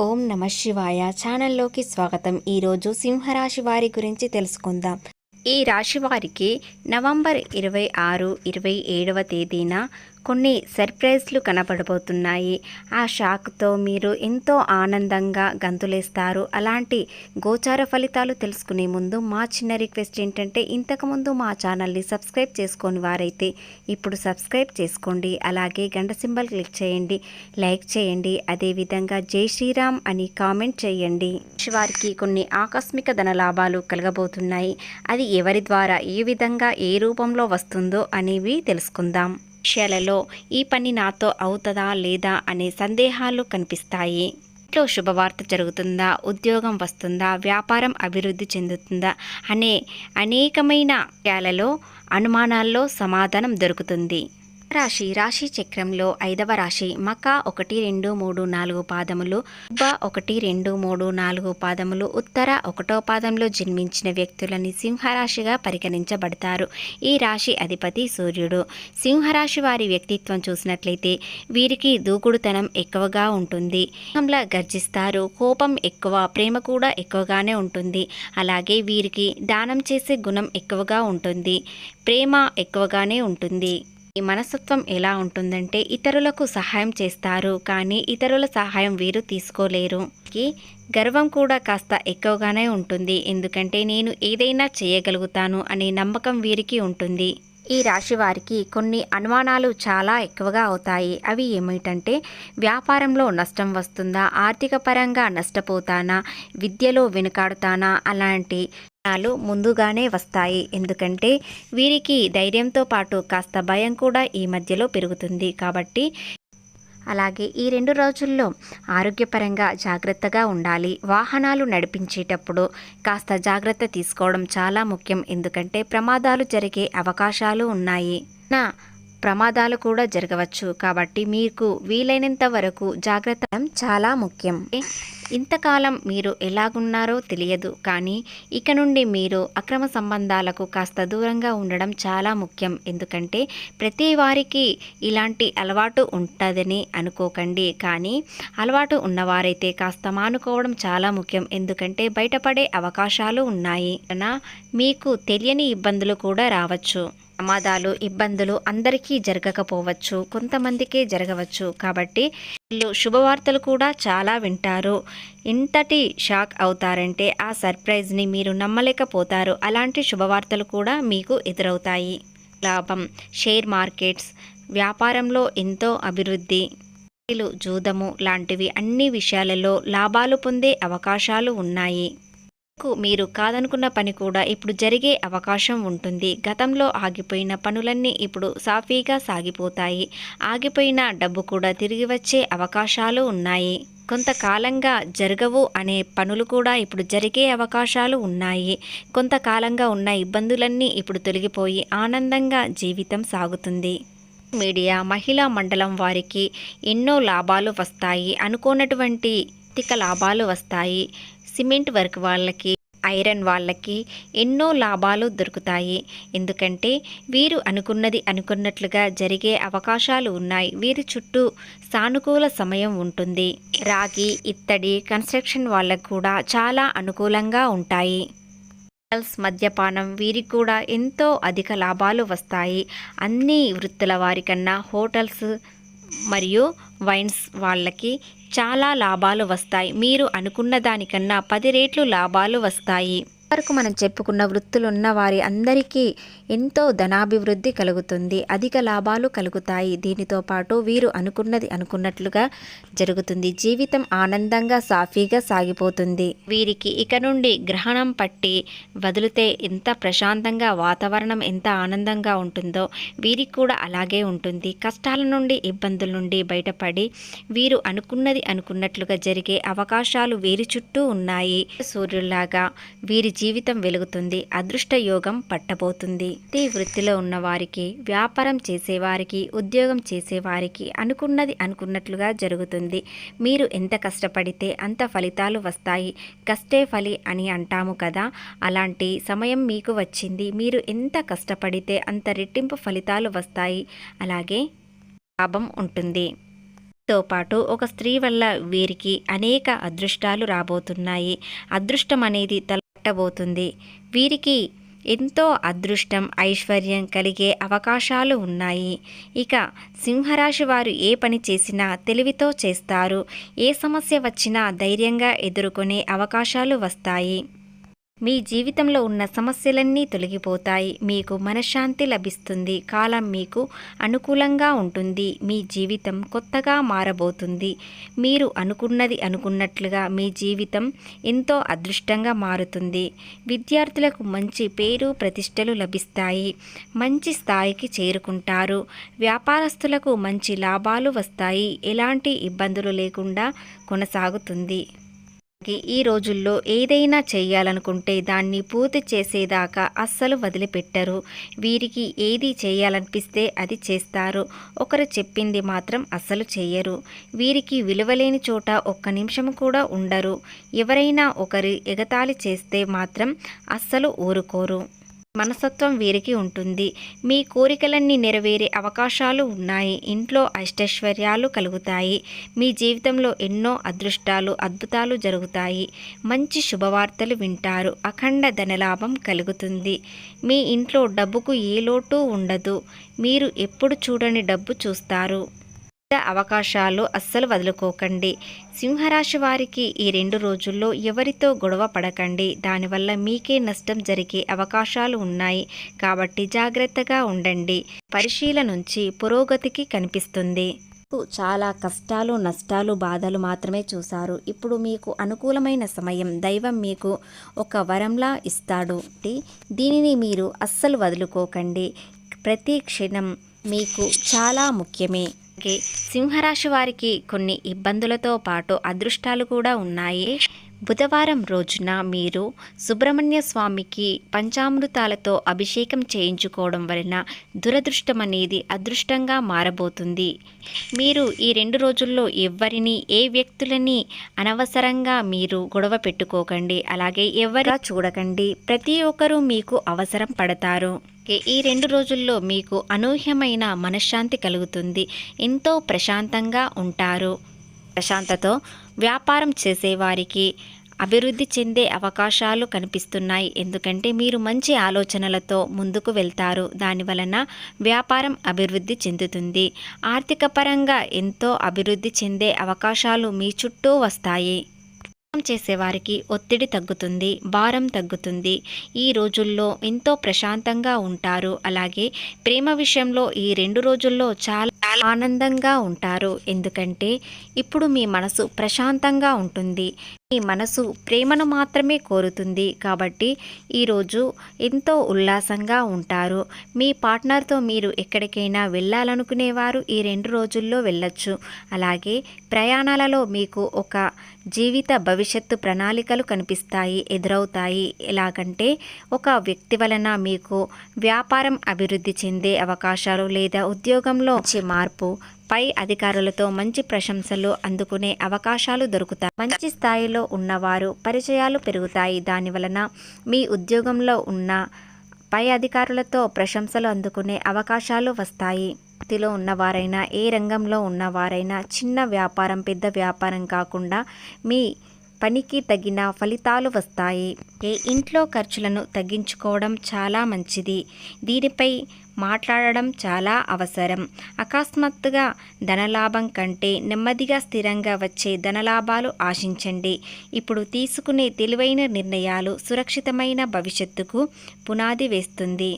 ఓం నమ శివాయ ఛానల్లోకి స్వాగతం. ఈరోజు సింహరాశి వారి గురించి తెలుసుకుందాం. ఈ రాశి వారికి నవంబర్ ఇరవై ఆరు ఇరవై ఏడవ తేదీన కొన్ని సర్ప్రైజ్లు కనపడబోతున్నాయి. ఆ షాక్తో మీరు ఎంతో ఆనందంగా గంతులేస్తారు. అలాంటి గోచార ఫలితాలు తెలుసుకునే ముందు మా చిన్న రిక్వెస్ట్ ఏంటంటే ఇంతకుముందు మా ఛానల్ని సబ్స్క్రైబ్ చేసుకొని వారైతే ఇప్పుడు సబ్స్క్రైబ్ చేసుకోండి. అలాగే గంట సింబల్ క్లిక్ చేయండి. లైక్ చేయండి. అదేవిధంగా జై శ్రీరామ్ అని కామెంట్ చేయండి. వారికి కొన్ని ఆకస్మిక ధన లాభాలు కలగబోతున్నాయి. అది ఎవరి ద్వారా ఏ విధంగా ఏ రూపంలో వస్తుందో అనేవి తెలుసుకుందాం. విషయాలలో ఈ పని నాతో అవుతుందా లేదా అనే సందేహాలు కనిపిస్తాయి. ఇంట్లో శుభవార్త జరుగుతుందా ఉద్యోగం వస్తుందా వ్యాపారం అభివృద్ధి చెందుతుందా అనే అనేకమైన విషయాలలో అనుమానాల్లో సమాధానం దొరుకుతుంది. రాశి రాశి చక్రంలో ఐదవ రాశి మక ఒకటి రెండు మూడు నాలుగు పాదములు ఉబ్బ ఒకటి రెండు మూడు నాలుగు పాదములు ఉత్తర ఒకటో పాదంలో జన్మించిన వ్యక్తులని సింహరాశిగా పరిగణించబడతారు. ఈ రాశి అధిపతి సూర్యుడు. సింహరాశి వారి వ్యక్తిత్వం చూసినట్లయితే వీరికి దూకుడుతనం ఎక్కువగా ఉంటుంది. సింహంలా గర్జిస్తారు. కోపం ఎక్కువ ప్రేమ కూడా ఎక్కువగానే ఉంటుంది. అలాగే వీరికి దానం చేసే గుణం ఎక్కువగా ఉంటుంది. ప్రేమ ఎక్కువగానే ఉంటుంది. ఈ మనస్తత్వం ఎలా ఉంటుందంటే ఇతరులకు సహాయం చేస్తారు కానీ ఇతరుల సహాయం వీరు తీసుకోలేరు. గర్వం కూడా కాస్త ఎక్కువగానే ఉంటుంది. ఎందుకంటే నేను ఏదైనా చేయగలుగుతాను అనే నమ్మకం వీరికి ఉంటుంది. ఈ రాశి వారికి కొన్ని అనుమానాలు చాలా ఎక్కువగా అవుతాయి. అవి ఏమిటంటే వ్యాపారంలో నష్టం వస్తుందా ఆర్థిక పరంగా నష్టపోతానా విద్యలో వెనుకాడుతానా అలాంటి లు ముందుగానే వస్తాయి. ఎందుకంటే వీరికి ధైర్యంతో పాటు కాస్త భయం కూడా ఈ మధ్యలో పెరుగుతుంది. కాబట్టి అలాగే ఈ రెండు రోజుల్లో ఆరోగ్యపరంగా జాగ్రత్తగా ఉండాలి. వాహనాలు నడిపించేటప్పుడు కాస్త జాగ్రత్త తీసుకోవడం చాలా ముఖ్యం. ఎందుకంటే ప్రమాదాలు జరిగే అవకాశాలు ఉన్నాయి. నా ప్రమాదాలు కూడా జరగవచ్చు. కాబట్టి మీకు వీలైనంత వరకు జాగ్రత్త చాలా ముఖ్యం. ఇంతకాలం మీరు ఎలాగున్నారో తెలియదు కానీ ఇక నుండి మీరు అక్రమ సంబంధాలకు కాస్త దూరంగా ఉండడం చాలా ముఖ్యం. ఎందుకంటే ప్రతి వారికి ఇలాంటి అలవాటు ఉంటుందని అనుకోకండి. కానీ అలవాటు ఉన్నవారైతే కాస్త మానుకోవడం చాలా ముఖ్యం. ఎందుకంటే బయటపడే అవకాశాలు ఉన్నాయి. మీకు తెలియని ఇబ్బందులు కూడా రావచ్చు. ప్రమాదాలు ఇబ్బందులు అందరికీ జరగకపోవచ్చు. కొంతమందికే జరగవచ్చు. కాబట్టి వీళ్ళు శుభవార్తలు కూడా చాలా వింటారు. ఇంతటి షాక్ అవుతారంటే ఆ సర్ప్రైజ్ని మీరు నమ్మలేకపోతారు. అలాంటి శుభవార్తలు కూడా మీకు ఎదురవుతాయి. లాభం షేర్ మార్కెట్స్ వ్యాపారంలో ఎంతో అభివృద్ధి జూదము లాంటివి అన్ని విషయాలలో లాభాలు పొందే అవకాశాలు ఉన్నాయి. మీరు కాదనుకున్న పని కూడా ఇప్పుడు జరిగే అవకాశం ఉంటుంది. గతంలో ఆగిపోయిన పనులన్నీ ఇప్పుడు సాఫీగా సాగిపోతాయి. ఆగిపోయిన డబ్బు కూడా తిరిగి వచ్చే అవకాశాలు ఉన్నాయి. కొంతకాలంగా జరగవు అనే పనులు కూడా ఇప్పుడు జరిగే అవకాశాలు ఉన్నాయి. కొంతకాలంగా ఉన్న ఇబ్బందులన్నీ ఇప్పుడు తొలగిపోయి ఆనందంగా జీవితం సాగుతుంది. మీడియా మహిళా మండలం వారికి ఎన్నో లాభాలు వస్తాయి. అనుకోనటువంటి ఆర్థిక లాభాలు వస్తాయి. సిమెంట్ వర్క్ వాళ్ళకి ఐరన్ వాళ్ళకి ఎన్నో లాభాలు దొరుకుతాయి. ఎందుకంటే వీరు అనుకున్నది అనుకున్నట్లుగా జరిగే అవకాశాలు ఉన్నాయి. వీరి చుట్టూ సానుకూల సమయం ఉంటుంది. రాగి ఇత్తడి కన్స్ట్రక్షన్ వాళ్ళకు కూడా చాలా అనుకూలంగా ఉంటాయి. హోటల్స్ మద్యపానం వీరికి కూడా ఎంతో అధిక లాభాలు వస్తాయి. అన్ని వృత్తుల వారికన్నా హోటల్స్ మరియు వైన్స్ వాళ్ళకి చాలా లాభాలు వస్తాయి. మీరు అనుకున్న దానికన్నా పది రేట్లు లాభాలు వస్తాయి. వరకు మనం చెప్పుకున్న వృత్తులున్న వారి అందరికీ ఎంతో ధనాభివృద్ధి కలుగుతుంది అధిక లాభాలు కలుగుతాయి. దీనితో పాటు వీరు అనుకున్నది అనుకున్నట్లుగా జరుగుతుంది. జీవితం ఆనందంగా సాఫీగా సాగిపోతుంది. వీరికి ఇక నుండి గ్రహణం పట్టి వదిలితే ఎంత ప్రశాంతంగా వాతావరణం ఎంత ఆనందంగా ఉంటుందో వీరికి కూడా అలాగే ఉంటుంది. కష్టాల నుండి ఇబ్బందుల నుండి బయటపడి వీరు అనుకున్నది అనుకున్నట్లుగా జరిగే అవకాశాలు వీరి చుట్టూ ఉన్నాయి. సూర్యుల్లాగా వీరి జీవితం వెలుగుతుంది అదృష్ట యోగం పట్టబోతుంది. ప్రతి వృత్తిలో ఉన్న వారికి వ్యాపారం చేసేవారికి ఉద్యోగం చేసేవారికి అనుకున్నది అనుకున్నట్లుగా జరుగుతుంది. మీరు ఎంత కష్టపడితే అంత ఫలితాలు వస్తాయి. కష్టే ఫలి అని అంటాము కదా. అలాంటి సమయం మీకు వచ్చింది. మీరు ఎంత కష్టపడితే అంత రెట్టింపు ఫలితాలు వస్తాయి. అలాగే లాభం ఉంటుంది. తో పాటు ఒక స్త్రీ వల్ల వీరికి అనేక అదృష్టాలు రాబోతున్నాయి. అదృష్టం అనేది తల తలబోతుంది వీరికి ఎంతో అదృష్టం ఐశ్వర్యం కలిగే అవకాశాలు ఉన్నాయి. ఇక సింహరాశి వారు ఏ పని చేసినా తెలివితో చేస్తారు. ఏ సమస్య వచ్చినా ధైర్యంగా ఎదుర్కొనే అవకాశాలు వస్తాయి. మీ జీవితంలో ఉన్న సమస్యలన్నీ తొలగిపోతాయి. మీకు మనశ్శాంతి లభిస్తుంది. కాలం మీకు అనుకూలంగా ఉంటుంది. మీ జీవితం కొత్తగా మారబోతుంది. మీరు అనుకున్నది అనుకున్నట్లుగా మీ జీవితం ఎంతో అదృష్టంగా మారుతుంది. విద్యార్థులకు మంచి పేరు ప్రతిష్టలు లభిస్తాయి. మంచి స్థాయికి చేరుకుంటారు. వ్యాపారస్తులకు మంచి లాభాలు వస్తాయి. ఎలాంటి ఇబ్బందులు లేకుండా కొనసాగుతుంది. ఈ రోజుల్లో ఏదైనా చేయాలనుకుంటే దాన్ని పూర్తి చేసేదాకా అస్సలు వదిలిపెట్టరు. వీరికి ఏది చేయాలనిపిస్తే అది చేస్తారు. ఒకరు చెప్పింది మాత్రం అస్సలు చేయరు. వీరికి విలువలేని చోట ఒక్క నిమిషం కూడా ఉండరు. ఎవరైనా ఒకరి ఎగతాళి చేస్తే మాత్రం అస్సలు ఊరుకోరు. మనసత్వం వీరికి ఉంటుంది. మీ కోరికలన్నీ నెరవేరే అవకాశాలు ఉన్నాయి. ఇంట్లో అష్టైశ్వర్యాలు కలుగుతాయి. మీ జీవితంలో ఎన్నో అదృష్టాలు అద్భుతాలు జరుగుతాయి. మంచి శుభవార్తలు వింటారు. అఖండ ధనలాభం కలుగుతుంది. మీ ఇంట్లో డబ్బుకు ఏ లోటు ఉండదు. మీరు ఎప్పుడు చూడని డబ్బు చూస్తారు. అవకాశాలు అస్సలు వదులుకోకండి. సింహరాశి వారికి ఈ రెండు రోజుల్లో ఎవరితో గొడవ పడకండి. దానివల్ల మీకే నష్టం జరిగే అవకాశాలు ఉన్నాయి. కాబట్టి జాగ్రత్తగా ఉండండి. పరిశీలన నుంచి పురోగతికి కనిపిస్తుంది. చాలా కష్టాలు నష్టాలు బాధలు మాత్రమే చూశారు. ఇప్పుడు మీకు అనుకూలమైన సమయం. దైవం మీకు ఒక వరంలా ఇస్తాడు. దీనిని మీరు అస్సలు వదులుకోకండి. ప్రతి క్షణం మీకు చాలా ముఖ్యమే. అలాగే సింహరాశి వారికి కొన్ని ఇబ్బందులతో పాటు అదృష్టాలు కూడా ఉన్నాయి. బుధవారం రోజున మీరు సుబ్రహ్మణ్య స్వామికి పంచామృతాలతో అభిషేకం చేయించుకోవడం వలన దురదృష్టం అనేది అదృష్టంగా మారబోతుంది. మీరు ఈ రెండు రోజుల్లో ఎవరిని ఏ వ్యక్తులని అనవసరంగా మీరు గొడవ పెట్టుకోకండి. అలాగే ఎవరిగా చూడకండి. ప్రతి ఒక్కరూ మీకు అవసరం పడతారు. ఈ రెండు రోజుల్లో మీకు అనూహ్యమైన మనశ్శాంతి కలుగుతుంది. ఎంతో ప్రశాంతంగా ఉంటారు. ప్రశాంతతో వ్యాపారం చేసేవారికి అభివృద్ధి చెందే అవకాశాలు కనిపిస్తున్నాయి. ఎందుకంటే మీరు మంచి ఆలోచనలతో ముందుకు వెళ్తారు. దాని వలన వ్యాపారం అభివృద్ధి చెందుతుంది. ఆర్థిక పరంగా ఎంతో అభివృద్ధి చెందే అవకాశాలు మీ చుట్టూ వస్తాయి. చేసేవారికి ఒత్తిడి తగ్గుతుంది భారం తగ్గుతుంది. ఈ రోజుల్లో ఎంతో ప్రశాంతంగా ఉంటారు. అలాగే ప్రేమ విషయంలో ఈ రెండు రోజుల్లో చాలా ఆనందంగా ఉంటారు. ఎందుకంటే ఇప్పుడు మీ మనసు ప్రశాంతంగా ఉంటుంది. మీ మనసు ప్రేమను మాత్రమే కోరుతుంది. కాబట్టి ఈరోజు ఎంతో ఉల్లాసంగా ఉంటారు. మీ పార్ట్నర్తో మీరు ఎక్కడికైనా వెళ్ళాలనుకునేవారు ఈ రెండు రోజుల్లో వెళ్ళొచ్చు. అలాగే ప్రయాణాలలో మీకు ఒక జీవిత భవిష్యత్తు ప్రణాళికలు కనిపిస్తాయి ఎదురవుతాయి. ఎలాగంటే ఒక వ్యక్తి వలన మీకు వ్యాపారం అభివృద్ధి చెందే అవకాశాలు లేదా ఉద్యోగంలో మార్పు పై అధికారులతో మంచి ప్రశంసలు అందుకునే అవకాశాలు దొరుకుతాయి. మంచి స్థాయిలో ఉన్నవారు పరిచయాలు పెరుగుతాయి. దాని వలన మీ ఉద్యోగంలో ఉన్న పై అధికారులతో ప్రశంసలు అందుకునే అవకాశాలు వస్తాయి. వృత్తిలో ఉన్నవారైనా ఏ రంగంలో ఉన్నవారైనా చిన్న వ్యాపారం పెద్ద వ్యాపారం కాకుండా మీ పనికి తగిన ఫలితాలు వస్తాయి. ఏ ఇంట్లో ఖర్చులను తగ్గించుకోవడం చాలా మంచిది. దీనిపై మాట్లాడడం చాలా అవసరం. అకస్మాత్తుగా ధనలాభం కంటే నెమ్మదిగా స్థిరంగా వచ్చే ధనలాభాలు ఆశించండి. ఇప్పుడు తీసుకునే తెలివైన నిర్ణయాలు సురక్షితమైన భవిష్యత్తుకు పునాది వేస్తుంది.